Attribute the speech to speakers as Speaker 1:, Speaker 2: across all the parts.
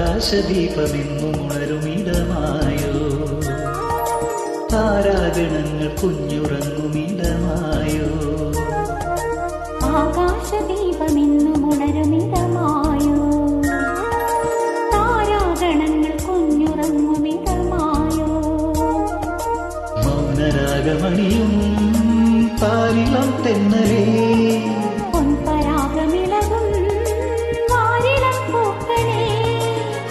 Speaker 1: ആകാശദീപമെന്നും ഉണരുമിടമായോ താരാഗണങ്ങൾ കുഞ്ഞുറങ്ങുമിടമായോ
Speaker 2: ആകാശദീപമെന്നുണരുമിടമായോ താരാഗണങ്ങൾ കുഞ്ഞുറങ്ങുമിടമായോ
Speaker 1: മൗനരാഗമണിയും താരിളം തെന്നലേ.
Speaker 2: പൊൻപരാഗമിളകും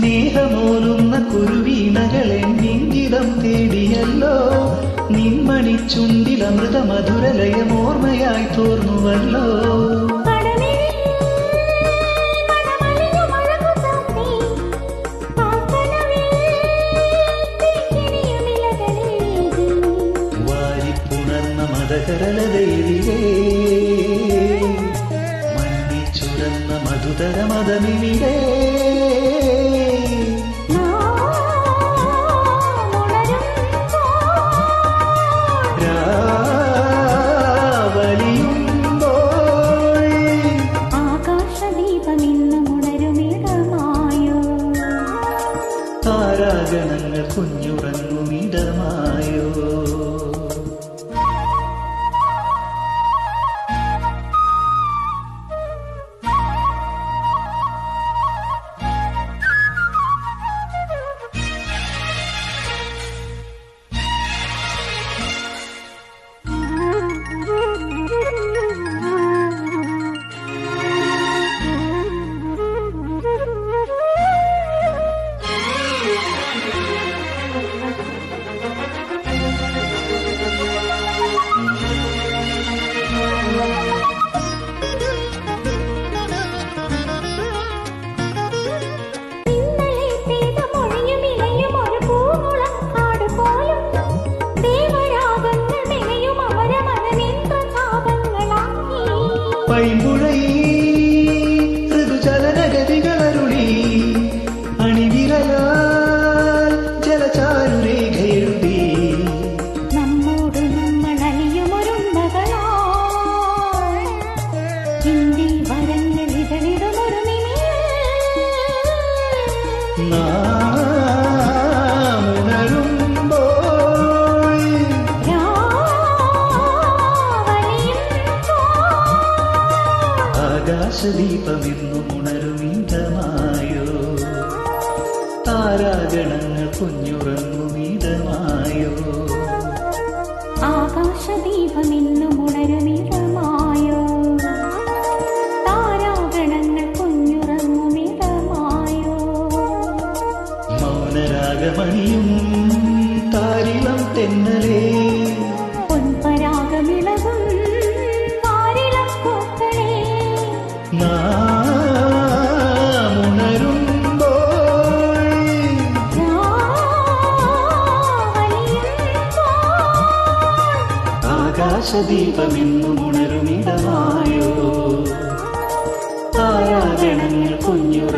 Speaker 1: സ്നേഹമോലുന്ന കുരുവീണകളെ നിങ്കിതം തേടിയല്ലോ. നിൻമണി ചുണ്ടിൽ അമൃത മധുരലയം ഓർമ്മയായി തോർന്നുവല്ലോ വാരിപ്പുണർന്ന മണ്ണിച്ചുരന്ന മധുതര മതമിവിടെ താരാഗണങ്ങൾ കുഞ്ഞുറങ്ങുമിടമായോ പൈമ്പുഴയിൽ ഋതുചലനഗതികളരുളി. അണിവിരലാൽ ജലചാരുരേഖയെഴുതി.
Speaker 2: നമ്മോട് നമ്മൾ അലിയുമൊരുണ്ടകളാ
Speaker 1: താരാഗണങ്ങൾ കുഞ്ഞുറങ്ങുമിതമായോ
Speaker 2: ആകാശദീപമെന്നും ഉണരുമിടമായോ താരാഗണങ്ങൾ കുഞ്ഞുറങ്ങുമിതമായോ
Speaker 1: മൗനരാഗമണിയും താരിളം തെന്നലേ.
Speaker 2: പൊൻപരാഗമിളകും താരിളം പൂക്കളേ.
Speaker 1: നാം പ്രകാശദീപമെന്നുമുണരുമിടമായോ
Speaker 2: താരാഗണങ്ങൾ
Speaker 1: കുഞ്ഞുറ